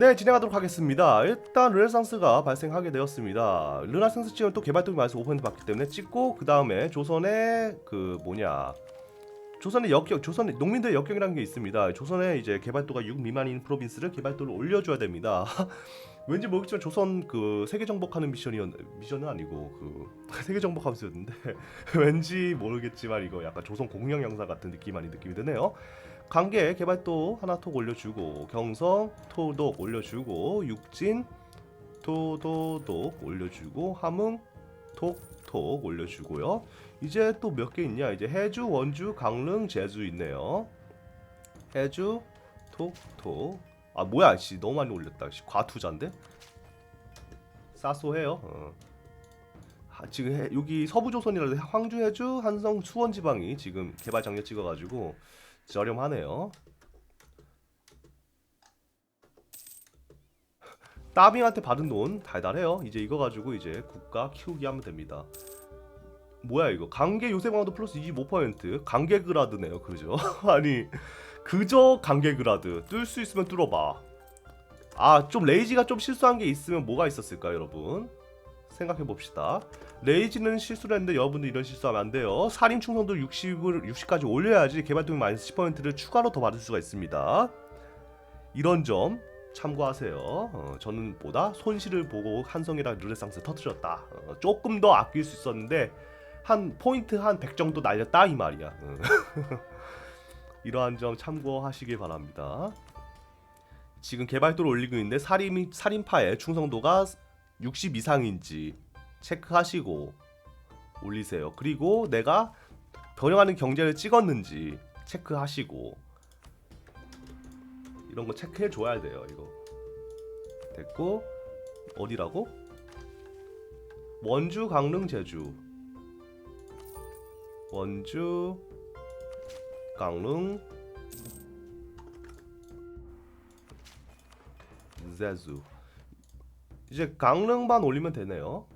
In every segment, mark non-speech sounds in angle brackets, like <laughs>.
네, 진행하도록 하겠습니다. 일단 르네상스가 발생하게 되었습니다. 르네상스 찍으면 또 개발동이 마이너스 5% 받기 때문에 찍고 그 다음에 조선의 그 뭐냐 조선의 역경, 조선의 농민들의 역경이라는 게 있습니다. 조선의 이제 개발도가 6 미만인 프로빈스를 개발도를 올려줘야 됩니다. <laughs> 왠지 모르겠지만 조선 그 세계 정복하는 미션이었 미션은 아니고 그 <laughs> 세계 정복하면서였는데 <laughs> 왠지 모르겠지만 이거 약간 조선 공영 영상 같은 느낌 많이 느낌이 드네요. 관계 개발도 하나 톡 올려주고 경성 토독 올려주고 육진 토도독 올려주고 함흥 톡톡 올려주고요. 이제 또 몇 개 있냐? 이제 해주, 원주, 강릉, 제주 있네요. 해주, 톡톡. 아 뭐야? 씨 너무 많이 올렸다. 씨 과투자인데? 싸소해요. 어. 아, 지금 해, 여기 서부조선이라도 황주, 해주, 한성, 수원 지방이 지금 개발 장려 찍어가지고 저렴하네요. 따빙한테 받은 돈 달달해요. 이제 이거 가지고 이제 국가 키우기 하면 됩니다. 뭐야 이거? 강계 요새 강화도 플러스 25% 강계 그라드네요. 그죠? <laughs> 아니 그저 강계 그라드. 뚫을 수 있으면 뚫어봐. 아 좀 레이지가 좀 실수한 게 있으면 뭐가 있었을까 여러분 생각해 봅시다 레이지는 실수를 했는데 여러분들 이런 실수하면 안 돼요 살인 충성도 60을 60까지 올려야지 개발동이 마이너스 10%를 추가로 더 받을 수가 있습니다 이런 점 참고하세요. 어, 저는 보다 손실을 보고 한성이랑 르네상스 터트렸다. 어, 조금 더 아낄 수 있었는데 한 포인트 한 100 정도 날렸다 이 말이야. 어. <laughs> 이러한 점 참고하시길 바랍니다. 지금 개발도를 올리고 있는데 살인 살인파의 충성도가 60 이상인지 체크하시고 올리세요. 그리고 내가 변형하는 경제를 찍었는지 체크하시고 이런 거 체크해 줘야 돼요. 이거 됐고 어디라고? 원주, 강릉, 제주. 원주, 강릉, 제주. 이제 강릉만 올리면 되네요.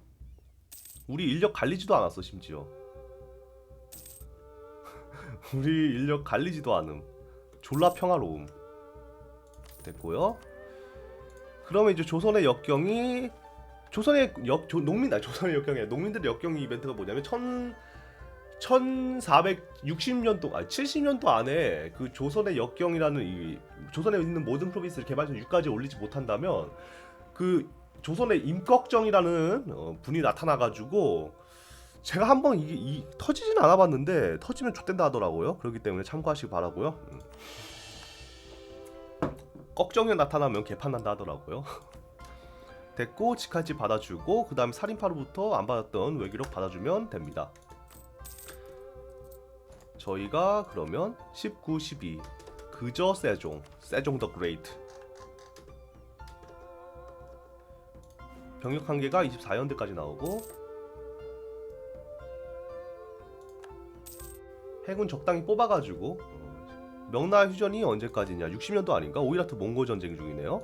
우리 인력 갈리지도 않았어 심지어. <laughs> 우리 인력 갈리지도 않음. 졸라 평화로움. 됐고요. 그러면 이제 조선의 역경이 조선의 역 조, 농민 아 조선의 역경이 농민들의 역경이 이벤트가 뭐냐면 천 1460년도 아 70년도 안에 그 조선의 역경이라는 이 조선에 있는 모든 프로빈스를 개발전 6까지 올리지 못한다면 그 조선의 임꺽정이라는 어, 분이 나타나 가지고 제가 한번 이게 이, 터지진 않아봤는데 터지면 좆된다 하더라고요. 그렇기 때문에 참고하시기 바라고요. 음. 꺽정에 나타나면 개판난다 하더라고요. <laughs> 됐고 직할지 받아주고 그 다음에 살인파로부터 안 받았던 외기록 받아주면 됩니다. 저희가 그러면 19, 12 그저 세종 세종 더 그레이트 병력 한계가 24연대까지 나오고 해군 적당히 뽑아가지고 명나라 휴전이 언제까지냐? 60년도 아닌가? 오이라트 몽골 전쟁 중이네요.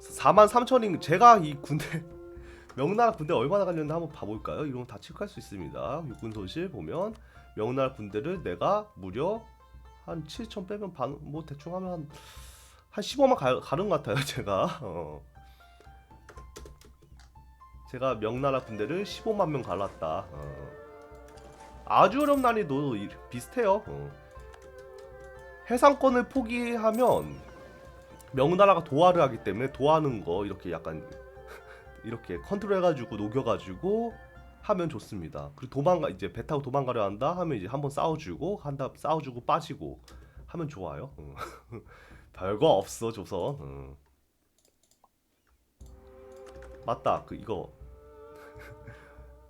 4만 3천인 제가 이 군대 <laughs> 명나라 군대 얼마나 갈렸나 한번 봐볼까요? 이런 거다 체크할 수 있습니다. 육군 손실 보면 명나라 군대를 내가 무려 한 7천 빼면 반 뭐 대충 하면 한, 한 15만 가, 가는 것 같아요. 제가 <laughs> 어. 제가 명나라 군대를 15만 명 갈랐다. 어. 아주 어려운 난이도 이- 비슷해요. 어. 해상권을 포기하면 명나라가 도하를 하기 때문에 도하는 거 이렇게 약간 <laughs> 이렇게 컨트롤해가지고 녹여가지고 하면 좋습니다. 그리고 도망가 이제 배 타고 도망가려 한다 하면 이제 한번 싸워주고 한다 싸워주고 빠지고 하면 좋아요. 응. <laughs> 별거 없어 조선. 응. 맞다 그 이거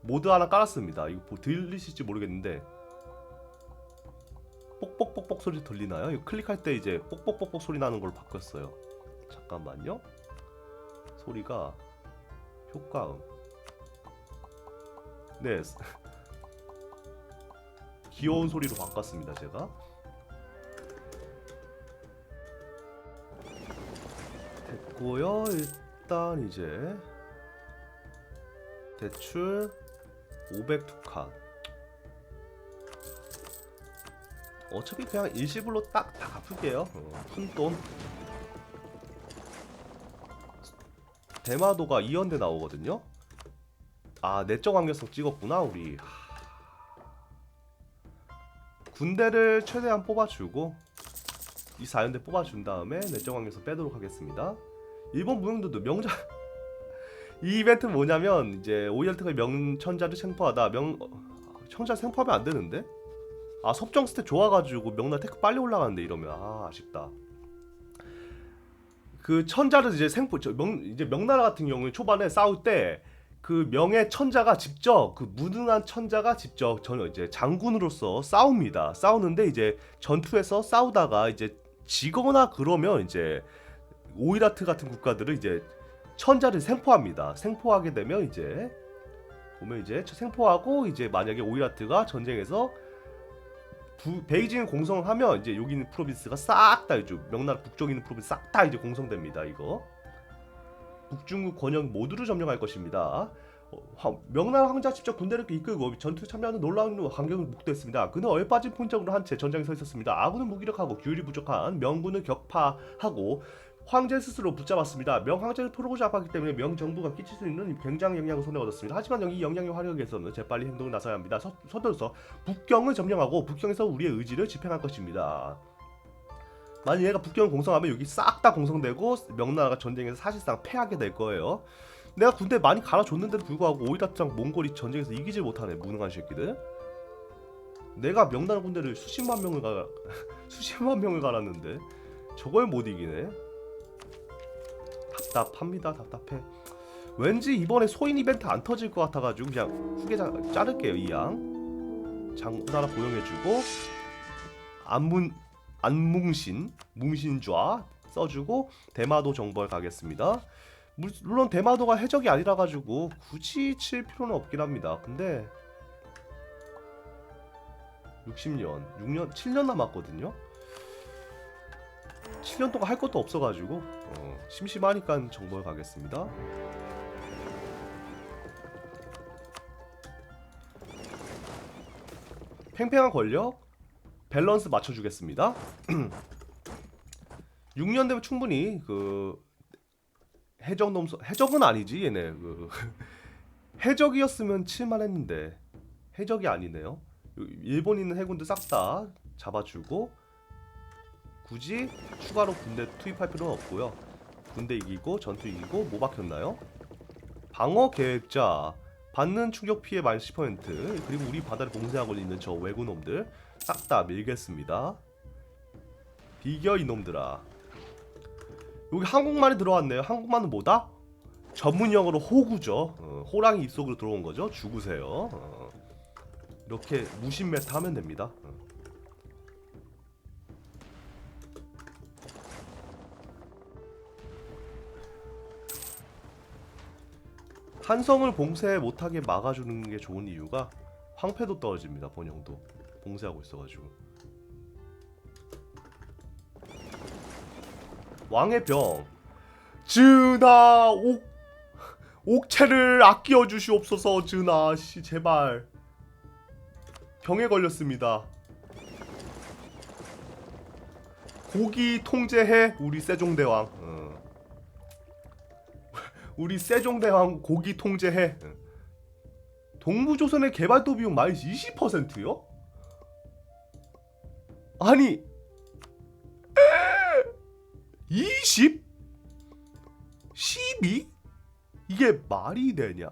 모드 하나 깔았습니다. 이거 뭐 들리실지 모르겠는데 뽁뽁뽁뽁 소리 들리나요? 이거 클릭할 때 이제 뽁뽁뽁뽁 소리 나는 걸로 바꿨어요. 잠깐만요. 소리가 효과음. 네. <laughs> 귀여운 소리로 바꿨습니다, 제가. 됐고요. 일단 이제 대출 500투칸. 어차피 그냥 일시불로 딱 다 갚을게요. 어, 큰 돈. 대마도가 2연대 나오거든요. 아 내적 완결성 찍었구나 우리. 하. 군대를 최대한 뽑아주고 이 4연대 뽑아준 다음에 내적 완결성 빼도록 하겠습니다. 일본 무용도도 명자 이 이벤트 뭐냐면 이제 오이얼트가 명천자를 생포하다 명 어, 천자 생포하면 안 되는데 아 섭정 스탯 좋아가지고 명나 테크 빨리 올라가는데 이러면 아 아쉽다. 그 천자를 이제 생포 저명 이제 명나라 같은 경우에 초반에 싸울 때 그 명의 천자가 직접 그 무능한 천자가 직접 전 이제 장군으로서 싸웁니다. 싸우는데 이제 전투에서 싸우다가 이제 지거나 그러면 이제 오이라트 같은 국가들은 이제 천자를 생포합니다. 생포하게 되면 이제 보면 이제 생포하고 이제 만약에 오이라트가 전쟁에서 부, 베이징을 공성하면 이제 여기 있는 프로빈스가 싹 다 이제 명나라 북쪽에 있는 프로빈스 싹 다 이제 공성됩니다. 이거 북중국 권역 모두를 점령할 것입니다. 어, 황- 명나라 황제가 직접 군대를 이끌고 전투에 참여하는 놀라운 광경을 목도했습니다. 그는 얼빠진 풍적으로 한 채 전장에 서 있었습니다. 아군은 무기력하고 규율이 부족한 명군을 격파하고 황제 스스로 붙잡았습니다. 명황제를 풀고자 아팠기 때문에 명정부가 끼칠 수 있는 굉장한 영향을 손에 얻었습니다. 하지만 이 영향을 활용하기 위해서는 재빨리 행동을 나서야 합니다. 서, 서둘러서 북경을 점령하고 북경에서 우리의 의지를 집행할 것입니다. 만약 얘가 북경을 공성하면 여기 싹 다 공성되고 명나라가 전쟁에서 사실상 패하게 될 거예요. 내가 군대 많이 갈아줬는데도 불구하고 오이라트랑 몽골이 전쟁에서 이기질 못하네 무능한 새끼들. 내가 명나라 군대를 수십만 명을 가 <laughs> 수십만 명을 갈았는데 저걸 못 이기네. 답답합니다. 답답해. 왠지 이번에 소인 이벤트 안 터질 것 같아가지고 그냥 후계 자, 자를게요 이 양. 장군 하나 고용해주고 안문 안뭉신 뭉신좌 써주고 대마도 정벌 가겠습니다. 물- 물론 대마도가 해적이 아니라 가지고 굳이 칠 필요는 없긴 합니다. 근데 60년, 6년, 7년 남았거든요. 7년 동안 할 것도 없어가지고 어, 심심하니까 정벌 가겠습니다. 팽팽한 권력 밸런스 맞춰주겠습니다. <clears throat> 6년 되면 충분히 그 해적 놈 해적은 아니지 얘네 그 <laughs> 해적이었으면 칠만했는데 해적이 아니네요. 일본 있는 해군들 싹 다 잡아주고 굳이 추가로 군대 투입할 필요는 없고요. 군대 이기고 전투 이기고 뭐 박혔나요? 방어 계획자 받는 충격 피해 마이너스 10% 그리고 우리 바다를 봉쇄하고 있는 저 외구놈들 싹 다 밀겠습니다. 비겨 이놈들아. 여기 한국말이 들어왔네요. 한국말은 뭐다? 전문용어로 호구죠. 어, 호랑이 입속으로 들어온 거죠. 죽으세요. 어, 이렇게 무심 메타 하면 됩니다. 어. 한성을 봉쇄 못하게 막아주는 게 좋은 이유가 황폐도 떨어집니다. 번영도 봉쇄하고 있어가지고 왕의 병 즈나 옥 옥체를 아끼어 주시옵소서 즈나 씨 제발 병에 걸렸습니다. 고기 통제해 우리 세종대왕. 어. 우리 세종대왕 고기 통제해. 어. 동부조선의 개발도 비용 마이너스 20%요? 아니 20? 12? 이게 말이 되냐?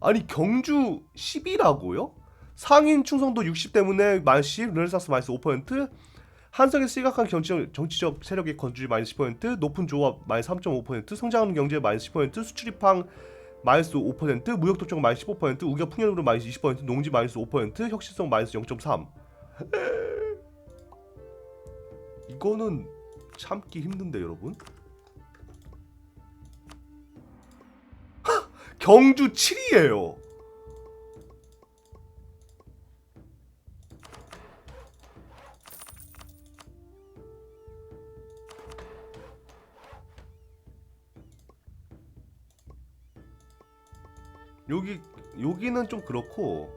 아니 경주 10이라고요? 상인 충성도 60 때문에 마이너스 10, 르네상스 마이너스 5%, 한성의 심각한 정치적, 정치적 세력의 건주리 마이너스 10%, 높은 조합 마이너스 3.5%, 성장하는 경제 마이너스 10%, 수출입항 마이너스 5%, 무역 도청 마이너스 15%, 우겨 풍년으로 마이너스 20%, 농지 마이너스 5%, 혁신성 마이너스 0.3. <laughs> 이거는 참기 힘든데 여러분. 경주 7이에요. 여기 여기는 좀 그렇고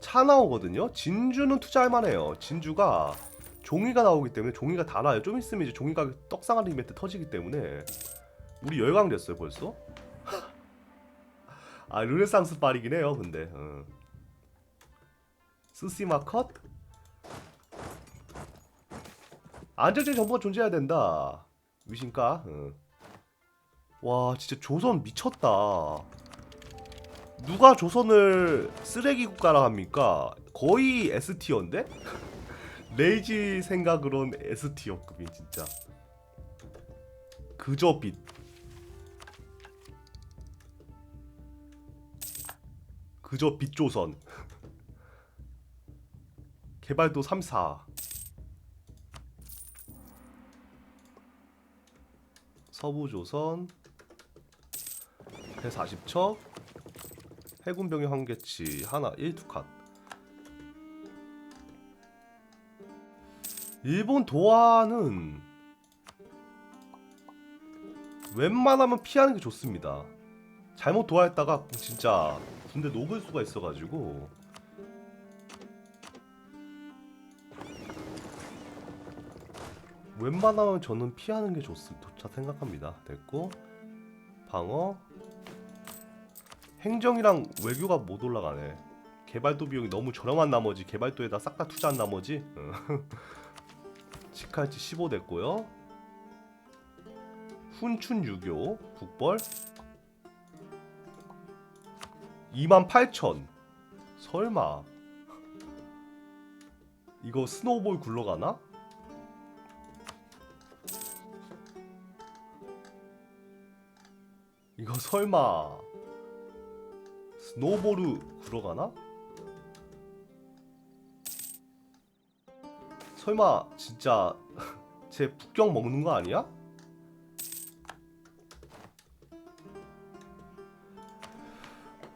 차 나오거든요. 진주는 투자할 만해요. 진주가 종이가 나오기 때문에 종이가 달아요. 좀 있으면 이제 종이가 떡상하는 이벤트 터지기 때문에 우리 열강 됐어요 벌써. <laughs> 아 르네상스 빨이긴 해요 근데. 어. 스시마 컷. 안정적인 정보가 존재해야 된다. 위신가? 어. 와 진짜 조선 미쳤다. 누가 조선을 쓰레기 국가라 합니까? 거의 S티어인데? <laughs> 레이지 생각으론 S티어급이 진짜. 그저 빛. 그저 빛조선. <laughs> 개발도 3, 4. 서부조선. 해 40척. 해군 병력 한 개치 하나 1투 칸. 일본 도하는 웬만하면 피하는 게 좋습니다. 잘못 도하했다가 진짜 군대 녹을 수가 있어가지고 웬만하면 저는 피하는 게 좋습니다. 생각합니다. 됐고 방어 행정이랑 외교가 못 올라가네. 개발도 비용이 너무 저렴한 나머지 개발도에다 싹 다 투자한 나머지 어. <laughs> 치칼치 15 됐고요. 훈춘 유교 국벌 28,000 설마 이거 스노우볼 굴러가나? 이거 설마 스노우볼을 굴러가나? 설마 진짜 <laughs> 제 북경 먹는 거 아니야?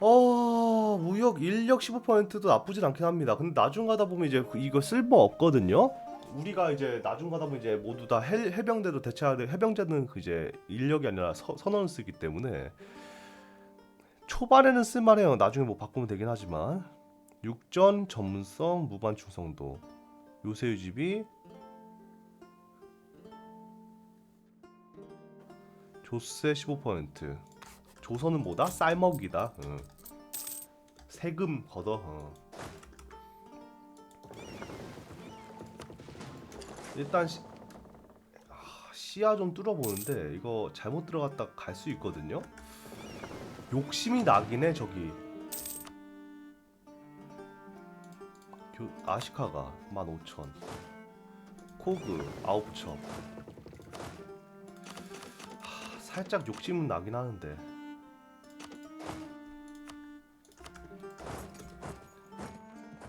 어 무역 인력 15%도 나쁘진 않긴 합니다. 근데 나중 가다 보면 이제 그- 이거 쓸모 없거든요. 우리가 이제 나중 가다 보면 이제 모두 다 해, 해병대로 대체해야 돼. 해병대는 그 이제 인력이 아니라 서, 선언을 쓰기 때문에 초반에는 쓸만해요. 나중에 뭐 바꾸면 되긴 하지만 육전 전문성 무반 충성도 요새 유지비 조세 15% 조선은 뭐다? 쌀먹이다 어. 세금 걷어 어. 일단 시, 아, 시야 좀 뚫어보는데 이거 잘못 들어갔다 갈 수 있거든요 욕심이 나긴 해 저기. 교, 아시카가 15,000 코그 9첩 하, 살짝 욕심은 나긴 하는데.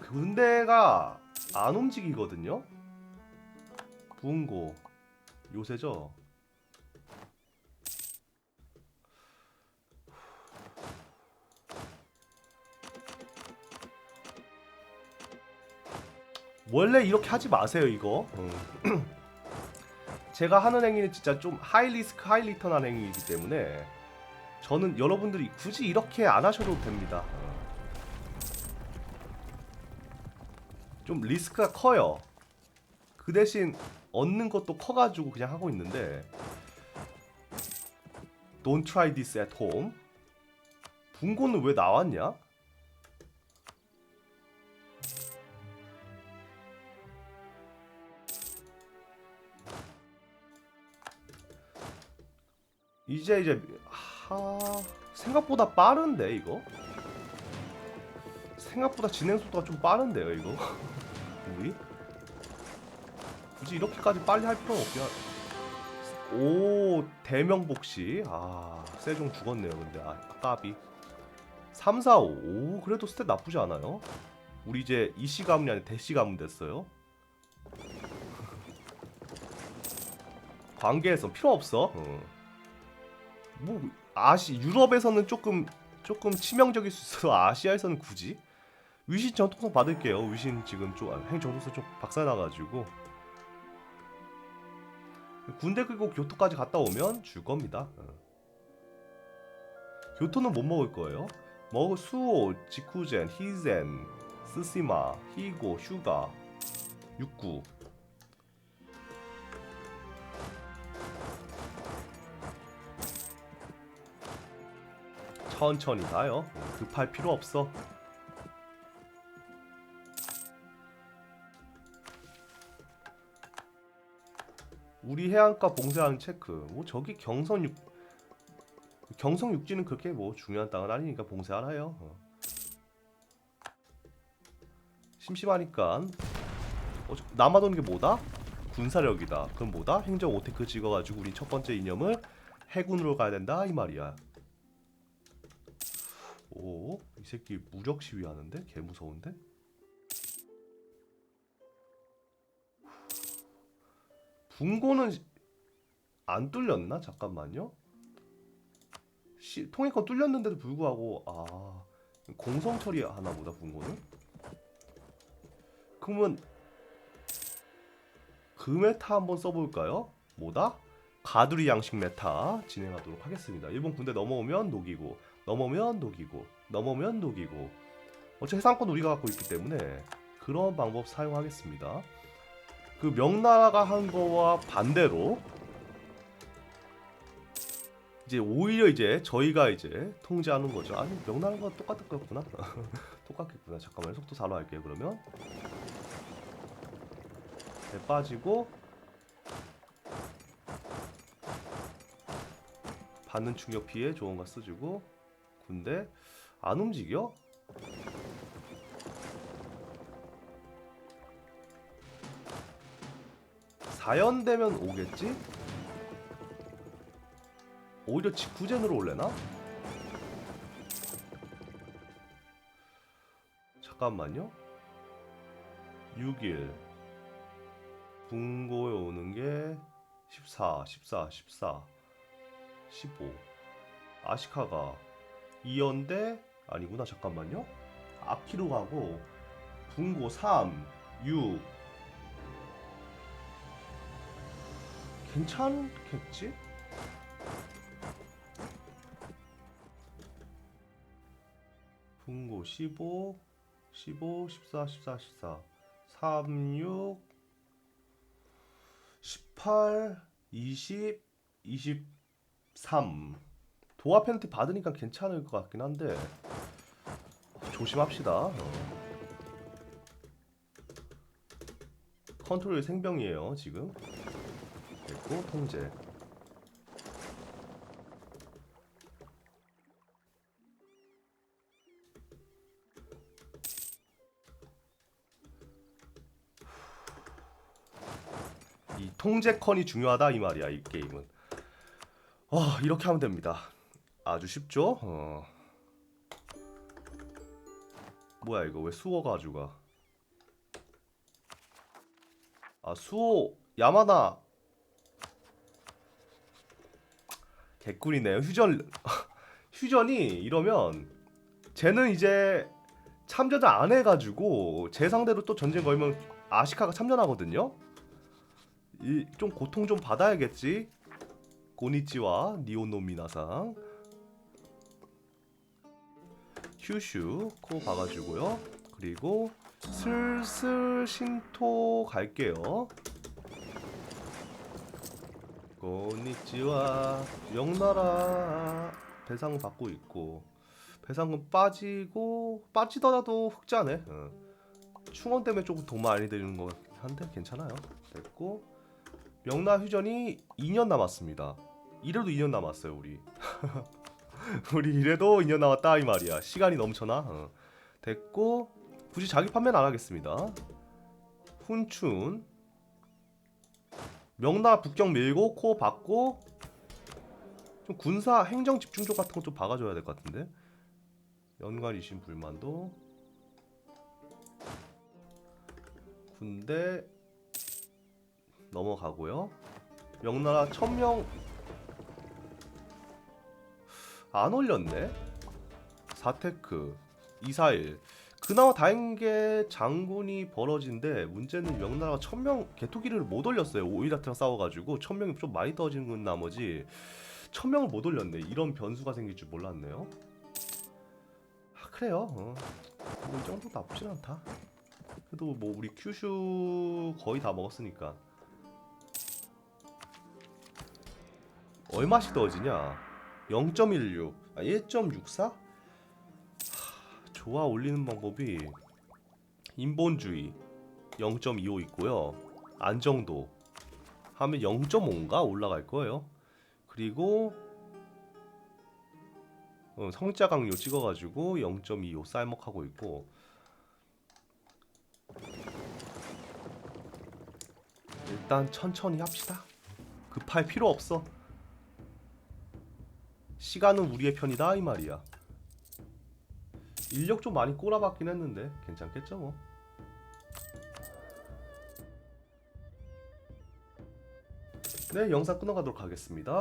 군대가 안 움직이거든요? 부은고 요새죠 원래 이렇게 하지 마세요 이거 음. <clears throat> 제가 하는 행위는 진짜 좀 하이 리스크 하이 리턴한 행위이기 때문에 저는 여러분들이 굳이 이렇게 안 하셔도 됩니다 어. 좀 리스크가 커요 그 대신 얻는 것도 커가지고 그냥 하고 있는데 Don't try this at home 분고는 왜 나왔냐? 이제 이제 하 생각보다 빠른데 이거? 생각보다 진행 속도가 좀 빠른데요 이거? <laughs> 우리? 굳이 이렇게까지 빨리 할 필요는 없긴 하... 오 대명복시. 아 세종 죽었네요 근데. 아 까비. 3, 4, 5. 오 그래도 스탯 나쁘지 않아요. 우리 이제 이씨 가문이 아니라 대씨 가문 됐어요. <laughs> 관계에서 필요 없어. 어. 뭐 아시 유럽에서는 조금 조금 치명적일 수 있어서 아시아에서는 굳이 위신 전통성 받을게요. 위신 지금 좀행 전통성 좀 박살나가지고 군대 끌고 교토까지 갔다 오면 줄 겁니다. 어. 교토는 못 먹을 거예요. 먹을 수호, 지쿠젠, 히젠, 스시마, 히고, 휴가, 육구 천천히 가요. 급할 필요 없어. 우리 해안가 봉쇄하는 체크. 뭐 저기 경선 육 경성 육지는 그렇게 뭐 중요한 땅은 아니니까 봉쇄하나요. 어. 심심하니까 어, 저- 남아도는 게 뭐다? 군사력이다. 그럼 뭐다? 행정 오테크 찍어가지고 우리 첫 번째 이념을 해군으로 가야 된다 이 말이야. 오, 이 새끼 무력 시위하는데 개 무서운데? 분고는 안 뚫렸나? 잠깐만요. 시, 통행권 뚫렸는데도 불구하고 아 공성 처리 하나 보다 분고는. 그러면 그 메타 한번 써볼까요? 뭐다? 가두리 양식 메타 진행하도록 하겠습니다. 일본 군대 넘어오면 녹이고 넘어오면 녹이고 넘어오면 녹이고 어차피 해상권 우리가 갖고 있기 때문에 그런 방법 사용하겠습니다. 그 명나라가 한 거와 반대로 이제 오히려 이제 저희가 이제 통제하는 거죠. 아니 명나라가 똑같을 거였구나. <laughs> 똑같겠구나. 잠깐만 속도 4로 할게요. 그러면 네, 빠지고 받는 충격 피해 좋은 거 쓰주고 군대 안 움직여? 사연되면 오겠지? 오히려 직후젠으로 올래나? 잠깐만요 6일 분고에 오는 게 14, 14, 14, 15 아시카가 2연대 아니구나 잠깐만요. 아키로 가고 분고 3, 6 괜찮겠지? 분고 15, 15, 14, 14, 14 3, 6 18, 20, 23 도화 펜트 받으니까 괜찮을 것 같긴 한데 조심합시다. 어. 컨트롤 생병이에요 지금. 됐고 통제. 이 통제컨이 중요하다 이 말이야 이 게임은. 어 이렇게 하면 됩니다. 아주 쉽죠? 어. 뭐야 이거 왜 수호가 가지고 아 수호 야마나. 개꿀이네요. 휴전 <laughs> 휴전이 이러면 쟤는 이제 참전을 안 해가지고 제 상대로 또 전쟁 걸면 아시카가 참전하거든요? 이 좀 고통 좀 받아야겠지? 고니치와 니오노 미나상 큐슈 코 박아주고요. 그리고 슬슬 신토 갈게요. 고니치와 명나라 배상 받고 있고 배상금 빠지고 빠지더라도 흑자네. 어. 충원 때문에 조금 돈 많이 드리는 것 한데 괜찮아요. 됐고 명나 휴전이 2년 남았습니다. 이래도 2년 남았어요 우리. <laughs> <laughs> 우리 이래도 2년 남았다 이 말이야. 시간이 넘쳐나. 어. 됐고 굳이 자기 판매는 안 하겠습니다. 훈춘 명나 북경 밀고 코 받고 좀 군사 행정 집중조 같은 거 좀 박아줘야 될 것 같은데. 연관이신 불만도 군대 넘어가고요. 명나라 천명 안 올렸네. 사테크 241 그나마 다행인 게 장군이 벌어진데 문제는 명나라가 천명 개토기를 못 올렸어요. 오이라트랑 싸워가지고 천명이 좀 많이 떨어지는 나머지 천명을 못 올렸네. 이런 변수가 생길 줄 몰랐네요. 아 그래요. 어. 뭐 이 정도 나쁘진 않다. 그래도 뭐 우리 큐슈 거의 다 먹었으니까 얼마씩 떨어지냐? 0.16, 아 1.64? 좋아 올리는 방법이 인본주의 0.25 있고요. 안정도 하면 0.5인가 올라갈 거예요. 그리고 어, 성자 강요 찍어가지고 0.25 쌀먹하고 있고 일단 천천히 합시다. 급할 필요 없어. 시간은 우리의 편이다 이 말이야. 인력 좀 많이 꼬라박긴 했는데 괜찮겠죠 뭐. 네 영상 끊어가도록 하겠습니다.